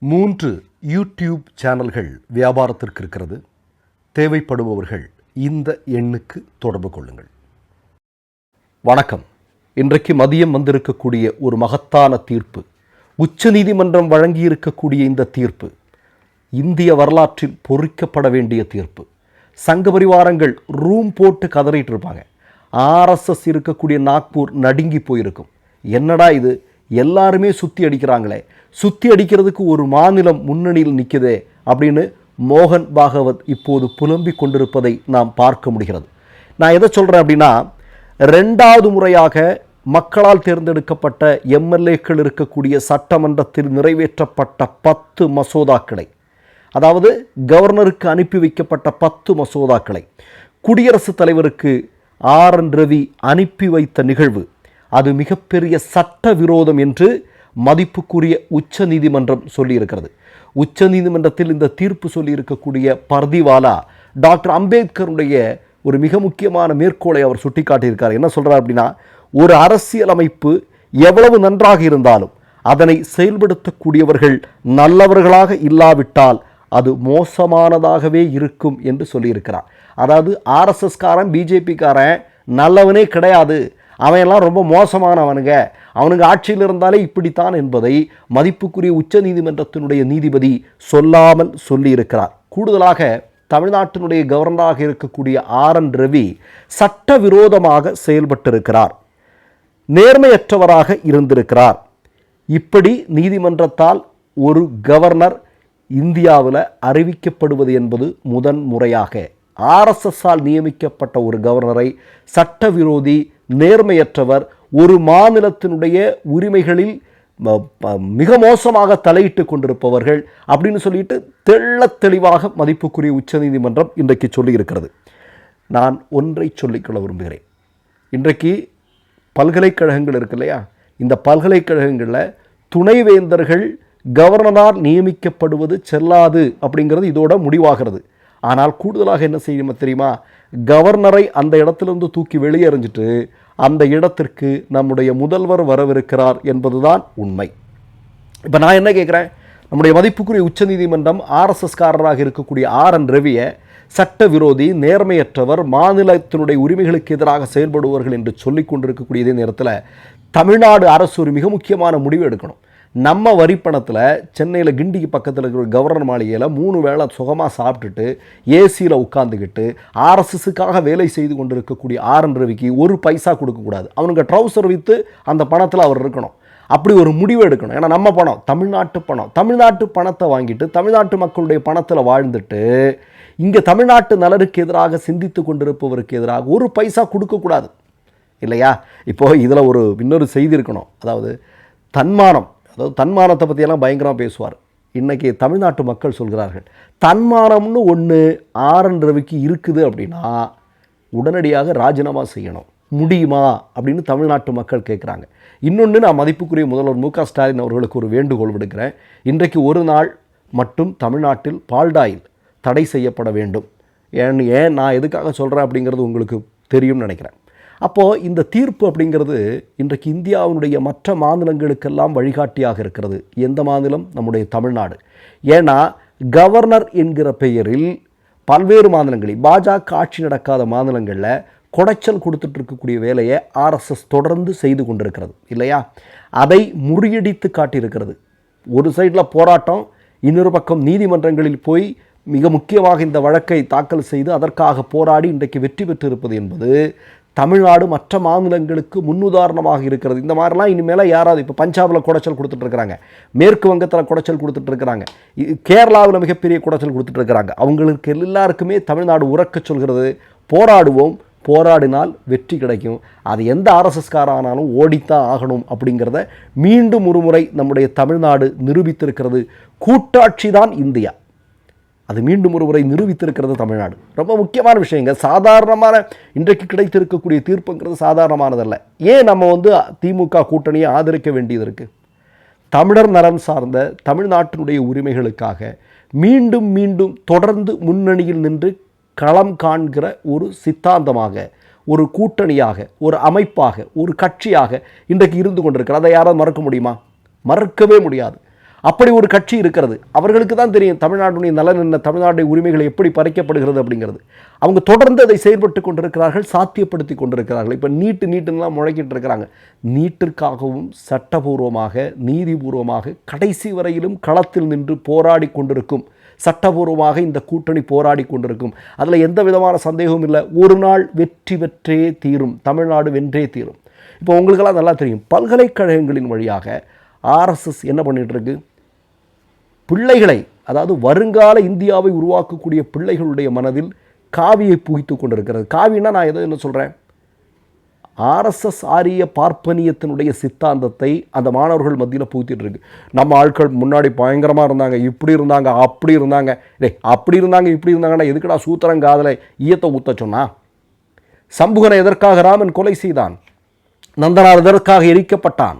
மூன்று யூடியூப் சேனல்கள் வியாபாரத்திற்கு இருக்கிறது. தேவைப்படுபவர்கள் இந்த எண்ணுக்கு தொடர்பு கொள்ளுங்கள். வணக்கம். இன்றைக்கு மதியம் வந்திருக்கக்கூடிய ஒரு மகத்தான தீர்ப்பு உச்சநீதிமன்றம் வழங்கியிருக்கக்கூடிய இந்த தீர்ப்பு இந்திய வரலாற்றில் பொறிக்கப்பட வேண்டிய தீர்ப்பு. சங்க பரிவாரங்கள் ரூம் போட்டு கதறிட்டு இருப்பாங்க. ஆர்எஸ்எஸ் இருக்கக்கூடிய நாக்பூர் நடுங்கி போயிருக்கும். என்னடா இது? எல்லாருமே சுற்றி அடிக்கிறாங்களே. சுற்றி அடிக்கிறதுக்கு ஒரு மாநிலம் முன்னணியில் நிற்குதே அப்படின்னு மோகன் பாகவத் இப்போது புலம்பிக் கொண்டிருப்பதை நாம் பார்க்க முடிகிறது. நான் எதை சொல்கிறேன் அப்படின்னா ரெண்டாவது முறையாக மக்களால் தேர்ந்தெடுக்கப்பட்ட எம்எல்ஏக்கள் இருக்கக்கூடிய சட்டமன்றத்தில் நிறைவேற்றப்பட்ட பத்து மசோதாக்களை அதாவது கவர்னருக்கு அனுப்பி வைக்கப்பட்ட பத்து மசோதாக்களை குடியரசுத் தலைவருக்கு ஆர் என் ரவி அனுப்பி வைத்த நிகழ்வு அது மிகப்பெரிய சட்ட விரோதம் என்று மதிப்புக்குரிய உச்ச நீதிமன்றம் சொல்லியிருக்கிறது. உச்ச நீதிமன்றத்தில் இந்த தீர்ப்பு சொல்லியிருக்கக்கூடிய பர்திவாலா டாக்டர் அம்பேத்கருடைய ஒரு மிக முக்கியமான மேற்கோளை அவர் சுட்டிக்காட்டியிருக்கார். என்ன சொல்கிறார் அப்படின்னா ஒரு அரசியலமைப்பு எவ்வளவு நன்றாக இருந்தாலும் அதனை செயல்படுத்தக்கூடியவர்கள் நல்லவர்களாக இல்லாவிட்டால் அது மோசமானதாகவே இருக்கும் என்று சொல்லியிருக்கிறார். அதாவது ஆர்எஸ்எஸ்காரன் பிஜேபிக்காரன் நல்லவனே கிடையாது. அவன்லாம் ரொம்ப மோசமானவனுங்க. அவனுங்க ஆட்சியில் இருந்தாலே இப்படித்தான் என்பதை மதிப்புக்குரிய உச்ச நீதிமன்றத்தினுடைய நீதிபதி சொல்லாமல் சொல்லியிருக்கிறார். கூடுதலாக தமிழ்நாட்டினுடைய கவர்னராக இருக்கக்கூடிய ஆர் என் ரவி சட்டவிரோதமாக செயல்பட்டிருக்கிறார். நேர்மையற்றவராக இருந்திருக்கிறார். இப்படி நீதிமன்றத்தால் ஒரு கவர்னர் இந்தியாவில் அறிவிக்கப்படுவது என்பது முதன் முறையாக. ஆர்எஸ்எஸ்ஸால் நியமிக்கப்பட்ட ஒரு கவர்னரை சட்டவிரோதி நேர்மையற்றவர் ஒரு மாநிலத்தினுடைய உரிமைகளில் மிக மோசமாக தலையிட்டு கொண்டிருப்பவர்கள் அப்படின்னு சொல்லிட்டு தெள்ளத் தெளிவாக மதிப்புக்குரிய உச்சநீதிமன்றம் இன்றைக்கு சொல்லியிருக்கிறது. நான் ஒன்றை சொல்லிக்கொள்ள விரும்புகிறேன். இன்றைக்கு பல்கலைக்கழகங்கள் இருக்கு இல்லையா? இந்த பல்கலைக்கழகங்களில் துணைவேந்தர்கள் கவர்னரால் நியமிக்கப்படுவது செல்லாது அப்படிங்கிறது இதோட முடிவாகிறது. ஆனால் கூடுதலாக என்ன செய்யணும் தெரியுமா? கவர்னரை அந்த இடத்திலிருந்து தூக்கி வெளியேறிஞ்சிட்டு அந்த இடத்திற்கு நம்முடைய முதல்வர் வரவிருக்கிறார் என்பதுதான் உண்மை. இப்போ நான் என்ன கேட்குறேன் நம்முடைய மதிப்புக்குரிய உச்சநீதிமன்றம் ஆர்எஸ்எஸ்காரராக இருக்கக்கூடிய ஆர் என் ரவியை சட்டவிரோதி நேர்மையற்றவர் மாநிலத்தினுடைய உரிமைகளுக்கு எதிராக செயல்படுவார்கள் என்று சொல்லிக் கொண்டிருக்கக்கூடிய இதே நேரத்தில் தமிழ்நாடு அரசு ஒரு மிக முக்கியமான முடிவு எடுக்கணும். நம்ம வரிப்பணத்தில் சென்னையில் கிண்டிக்கு பக்கத்தில் இருக்கிற ஒரு கவர்னர் மாளிகையில் மூணு வேளை சுகமாக சாப்பிட்டுட்டு ஏசியில் உட்காந்துக்கிட்டு ஆர்எஸ்எஸுக்காக வேலை செய்து கொண்டிருக்கக்கூடிய ஆர் என் ரவிக்கு ஒரு பைசா கொடுக்கக்கூடாது அவனுங்க ட்ரௌசர் விற்று அந்த பணத்தில் அவர் இருக்கணும். அப்படி ஒரு முடிவு எடுக்கணும். ஏன்னா நம்ம பணம் தமிழ்நாட்டு பணம். தமிழ்நாட்டு பணத்தை வாங்கிட்டு தமிழ்நாட்டு மக்களுடைய பணத்தில் வாழ்ந்துட்டு இங்கே தமிழ்நாட்டு நலருக்கு எதிராக சிந்தித்து கொண்டிருப்பவருக்கு எதிராக ஒரு பைசா கொடுக்கக்கூடாது இல்லையா? இப்போது இதில் ஒரு இன்னொரு செய்தி இருக்கணும். அதாவது தன்மானம். அதாவது தன்மானத்தை பற்றியெல்லாம் பயங்கரமாக பேசுவார். இன்றைக்கி தமிழ்நாட்டு மக்கள் சொல்கிறார்கள் தன்மானம்னு ஒன்று ஆர் ரவிக்கு இருக்குது அப்படின்னா உடனடியாக ராஜினாமா செய்யணும். முடியுமா? அப்படின்னு தமிழ்நாட்டு மக்கள் கேட்குறாங்க இன்னொன்று நான் மதிப்புக்குரிய முதல்வர் மு க ஸ்டாலின் அவர்களுக்கு ஒரு வேண்டுகோள் விடுக்கிறேன். இன்றைக்கு ஒரு நாள் மட்டும் தமிழ்நாட்டில் பால்டாயில் தடை செய்யப்பட வேண்டும். ஏன் ஏன் நான் எதுக்காக சொல்கிறேன் அப்படிங்கிறது உங்களுக்கு தெரியும்னு நினைக்கிறேன். அப்போது இந்த தீர்ப்பு அப்படிங்கிறது இன்றைக்கு இந்தியாவினுடைய மற்ற மாநிலங்களுக்கெல்லாம் வழிகாட்டியாக இருக்கிறது. எந்த மாநிலம்? நம்முடைய தமிழ்நாடு. ஏன்னா கவர்னர் என்கிற பெயரில் பல்வேறு மாநிலங்களில் பாஜக ஆட்சி நடக்காத மாநிலங்களில் குடைச்சல் கொடுத்துட்டு இருக்கக்கூடிய வேலையை ஆர்எஸ்எஸ் தொடர்ந்து செய்து கொண்டிருக்கிறது இல்லையா? அதை முறியடித்து காட்டியிருக்கிறது. ஒரு சைடில் போராட்டம் இன்னொரு பக்கம் நீதிமன்றங்களில் போய் மிக முக்கியமாக இந்த வழக்கை தாக்கல் செய்து அதற்காக போராடி இன்றைக்கு வெற்றி பெற்றிருப்பது என்பது தமிழ்நாடு மற்ற மாநிலங்களுக்கு முன்னுதாரணமாக இருக்கிறது. இந்த மாதிரிலாம் இனிமேல் யாராவது இப்போ பஞ்சாபில் குடைச்சல் கொடுத்துட்ருக்குறாங்க மேற்கு வங்கத்தில் குடைச்சல் கொடுத்துட்ருக்குறாங்க இ- கேரளாவில் மிகப்பெரிய குடைச்சல் கொடுத்துட்ருக்குறாங்க அவங்களுக்கு எல்லாருக்குமே தமிழ்நாடு உறக்க சொல்கிறது. போராடுவோம். போராடினால் வெற்றி கிடைக்கும். அது எந்த ஆர்எஸ்எஸ்காரானாலும் ஓடித்தான் ஆகணும் அப்படிங்கிறத மீண்டும் ஒரு முறை நம்முடைய தமிழ்நாடு நிரூபித்திருக்கிறது. கூட்டாட்சி தான் இந்தியா. அது மீண்டும் ஒரு முறை நிரூபித்திருக்கிறது தமிழ்நாடு. ரொம்ப முக்கியமான விஷயங்க. சாதாரணமான இன்றைக்கு கிடைத்திருக்கக்கூடிய தீர்ப்புங்கிறது சாதாரணமானதல்ல. ஏன் நம்ம வந்து திமுக கூட்டணியை ஆதரிக்க வேண்டியது இருக்குது தமிழர் நலம் சார்ந்த தமிழ்நாட்டினுடைய உரிமைகளுக்காக மீண்டும் மீண்டும் தொடர்ந்து முன்னணியில் நின்று களம் காண்கிற ஒரு சித்தாந்தமாக ஒரு கூட்டணியாக ஒரு அமைப்பாக ஒரு கட்சியாக இன்றைக்கு இருந்து கொண்டிருக்கிறது அதை யாராவது மறக்க முடியுமா? மறக்கவே முடியாது. அப்படி ஒரு கட்சி இருக்கிறது. அவர்களுக்கு தான் தெரியும் தமிழ்நாட்டுடைய நலன் என்ன தமிழ்நாட்டுடைய உரிமைகள் எப்படி பறிக்கப்படுகிறது அப்படிங்கிறது. அவங்க தொடர்ந்து அதை செயல்பட்டு கொண்டிருக்கிறார்கள் சாத்தியப்படுத்தி கொண்டிருக்கிறார்கள். இப்போ நீட்டு நீட்டுன்னெலாம் முழக்கிட்டு இருக்கிறாங்க. நீட்டிற்காகவும் சட்டபூர்வமாக நீதிபூர்வமாக கடைசி வரையிலும் களத்தில் நின்று போராடி கொண்டிருக்கும் சட்டபூர்வமாக இந்த கூட்டணி போராடி கொண்டிருக்கும். அதில் எந்த விதமான சந்தேகமும் இல்லை. ஒரு நாள் வெற்றி பெற்றே தீரும் தமிழ்நாடு வென்றே தீரும். இப்போ உங்களுக்கெல்லாம் நல்லா தெரியும். பல்கலைக்கழகங்களின் வழியாக ஆர்எஸ்எஸ் என்ன பண்ணிகிட்ருக்கு பிள்ளைகளை அதாவது வருங்கால இந்தியாவை உருவாக்கக்கூடிய பிள்ளைகளுடைய மனதில் காவியை புகித்து கொண்டிருக்கிறது. காவின்னா நான் எதை என்ன சொல்கிறேன் ஆர்எஸ்எஸ் ஆரிய பார்ப்பனியத்தினுடைய சித்தாந்தத்தை அந்த மாணவர்கள் மத்தியில் புகுத்திட்டு இருக்கு. நம்ம ஆட்கள் முன்னாடி பயங்கரமாக இருந்தாங்க இப்படி இருந்தாங்க அப்படி இருந்தாங்க. டேய் அப்படி இருந்தாங்க இப்படி இருந்தாங்கன்னா எதுக்குடா சூத்திரங்காதலை ஈயத்தை ஊத்த சொன்னா? சம்புகனை எதற்காக ராமன் கொலை செய்தான்? நந்தனார் எதற்காக எரிக்கப்பட்டான்?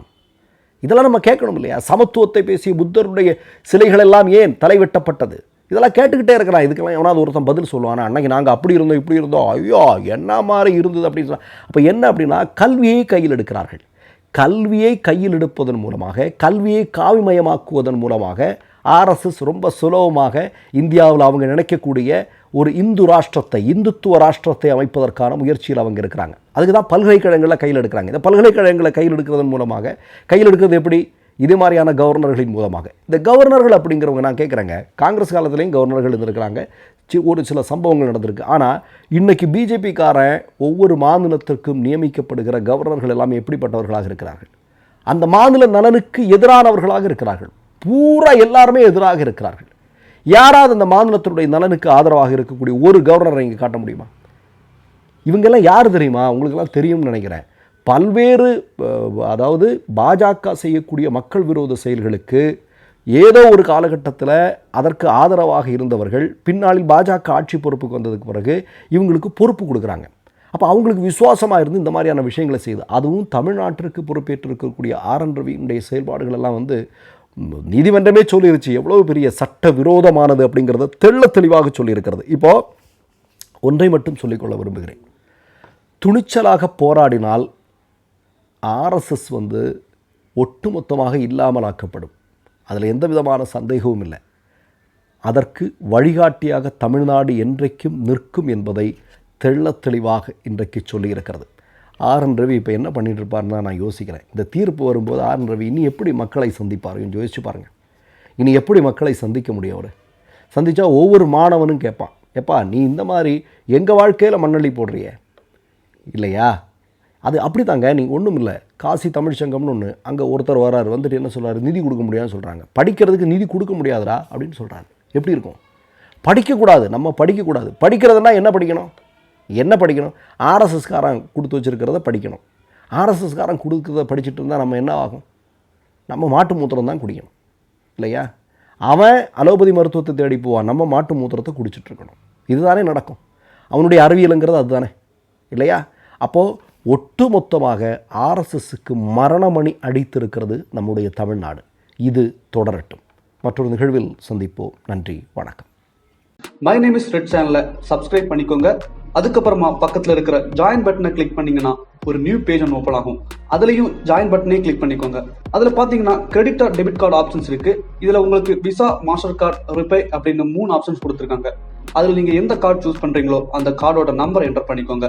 இதெல்லாம் நம்ம கேட்கணும் இல்லையா? சமத்துவத்தை பேசிய புத்தருடைய சிலைகள் எல்லாம் ஏன் தலை வெட்டப்பட்டது இதெல்லாம் கேட்டுக்கிட்டே இருக்கிறான். இதுக்கெல்லாம் எவனாவது ஒருத்தன் பதில் சொல்லுவான். அன்னைக்கு நாங்கள் அப்படி இருந்தோம் இப்படி இருந்தோம். ஐயோ என்ன மாதிரி இருந்தது அப்படின்னு சொன்னால் அப்போ என்ன அப்படின்னா கல்வியை கையில் எடுக்கிறார்கள். கல்வியை கையில் எடுப்பதன் மூலமாக கல்வியை காவிமயமாக்குவதன் மூலமாக ஆர்எஸ்எஸ் ரொம்ப சுலபமாக இந்தியாவில் அவங்க நினைக்கக்கூடிய ஒரு இந்து ராஷ்டிரத்தை இந்துத்துவ ராஷ்டிரத்தை அமைப்பதற்கான முயற்சியில் அவங்க இருக்கிறாங்க. அதுக்கு தான் பல்கலைக்கழகங்களை கையில் எடுக்கிறாங்க. இந்த பல்கலைக்கழகங்களை கையில் எடுக்கிறதன் மூலமாக கையில் எடுக்கிறது எப்படி? இது மாதிரியான கவர்னர்களின் மூலமாக. இந்த கவர்னர்கள் அப்படிங்கிறவங்க நான் கேட்குறேங்க காங்கிரஸ் காலத்துலேயும் கவர்னர்கள் இருந்திருக்கிறாங்க. சி- ஒரு சில சம்பவங்கள் நடந்திருக்கு. ஆனால் இன்றைக்கி பிஜேபிக்காரன் ஒவ்வொரு மாநிலத்திற்கும் நியமிக்கப்படுகிற கவர்னர்கள் எல்லாமே எப்படிப்பட்டவர்களாக இருக்கிறார்கள்? அந்த மாநில நலனுக்கு எதிரானவர்களாக இருக்கிறார்கள். பூரா எல்லாருமே எதிராக இருக்கிறார்கள். யாராவது அந்த மாநிலத்தினுடைய நலனுக்கு ஆதரவாக இருக்கக்கூடிய ஒரு கவர்னரை இங்கே காட்ட முடியுமா? இவங்கெல்லாம் யார் தெரியுமா? உங்களுக்கெல்லாம் தெரியும்னு நினைக்கிறேன். பல்வேறு அதாவது பாஜக செய்யக்கூடிய மக்கள் விரோத செயல்களுக்கு ஏதோ ஒரு காலகட்டத்தில் அதற்கு ஆதரவாக இருந்தவர்கள் பின்னாளில் பாஜக ஆட்சி பொறுப்புக்கு வந்ததுக்கு பிறகு இவங்களுக்கு பொறுப்பு கொடுக்குறாங்க. அப்போ அவங்களுக்கு விசுவாசமாக இருந்து இந்த மாதிரியான விஷயங்களை செய்யுது அதுவும் தமிழ்நாட்டிற்கு பொறுப்பேற்று இருக்கக்கூடிய ஆர் என் ரவியினுடைய செயல்பாடுகள் எல்லாம் வந்து நீதிமன்றமே சொல்லிருச்சு எவ்வளோ பெரிய சட்ட விரோதமானது அப்படிங்கிறத தெள்ள தெளிவாக சொல்லியிருக்கிறது. இப்போது ஒன்றை மட்டும் சொல்லிக்கொள்ள விரும்புகிறேன். துணிச்சலாக போராடினால் ஆர்எஸ்எஸ் வந்து ஒட்டுமொத்தமாக இல்லாமலாக்கப்படும். அதில் எந்த விதமான சந்தேகமும் இல்லை. அதற்கு வழிகாட்டியாக தமிழ்நாடு என்றைக்கும் நிற்கும் என்பதை தெள்ள தெளிவாக இன்றைக்கு சொல்லியிருக்கிறது. ஆர் என் ரவி இப்போ என்ன பண்ணிட்டு நான் யோசிக்கிறேன். இந்த தீர்ப்பு வரும்போது ஆர் என் ரவி இனி எப்படி மக்களை சந்திப்பார்? யோசிச்சு பாருங்கள் இனி எப்படி மக்களை சந்திக்க முடியும் அவர்? சந்தித்தா ஒவ்வொரு மாணவனும் கேட்பான். எப்பா நீ இந்த மாதிரி எங்கள் வாழ்க்கையில் மண்ணள்ளி போடுறிய? இல்லையா? அது அப்படி தாங்க நீங்கள் ஒன்றும் இல்லை காசி தமிழ் சங்கம்னு ஒன்று அங்கே ஒருத்தர் வராரு வந்துட்டு என்ன சொல்கிறார் நிதி கொடுக்க முடியாதுன்னு சொல்கிறாங்க படிக்கிறதுக்கு நிதி கொடுக்க முடியாதுடா அப்படின்னு சொல்கிறாங்க எப்படி இருக்கும்? படிக்கக்கூடாது. நம்ம படிக்கக்கூடாது. படிக்கிறதுனா என்ன படிக்கணும்? என்ன படிக்கணும்? ஆர்எஸ்எஸ்காரன் கொடுத்து வச்சிருக்கிறத படிக்கணும். ஆர்எஸ்எஸ்காரன் கொடுக்குறத படிச்சுட்டு இருந்தால் நம்ம என்ன ஆகும்? நம்ம மாட்டு மூத்திரம் தான் குடிக்கணும். இல்லையா? அவன் அலோபதி மருத்துவத்தை தேடி போவான். நம்ம மாட்டு மூத்திரத்தை குடிச்சிட்ருக்கணும் இதுதானே நடக்கும். அவனுடைய அறிவியலுங்கிறது அதுதானே. இல்லையா? அப்போது ஒட்டுமொத்தமாக ஆர்எஸ்எஸ்க்கு மரணமணி அடித்திருக்கிறது நம்முடைய தமிழ்நாடு. இது தொடரட்டும். மற்றொரு நிகழ்வில் சந்திப்போம். நன்றி வணக்கம். மை நேம் இஸ் ரெட் சேனலை சப்ஸ்கிரைப் பண்ணிக்கோங்க. அதுக்கப்புறமா பக்கத்தில் இருக்கிற ஜாயின் பட்டனை கிளிக் பண்ணீங்கன்னா ஒரு நியூ பேஜ் ஒன்று ஓப்பன் ஆகும். அதுலேயும் ஜாயின் பட்டனே கிளிக் பண்ணிக்கோங்க. அதில் பார்த்தீங்கன்னா credit or debit card options இருக்கு. இதில் உங்களுக்கு விசா மாஸ்டர் கார்டு ரிப்பே அப்படின்னு மூணு ஆப்ஷன்ஸ் கொடுத்துருக்காங்க. அதில் நீங்கள் எந்த கார்டு சூஸ் பண்ணுறீங்களோ அந்த கார்டோட நம்பர் என்டர் பண்ணிக்கோங்க.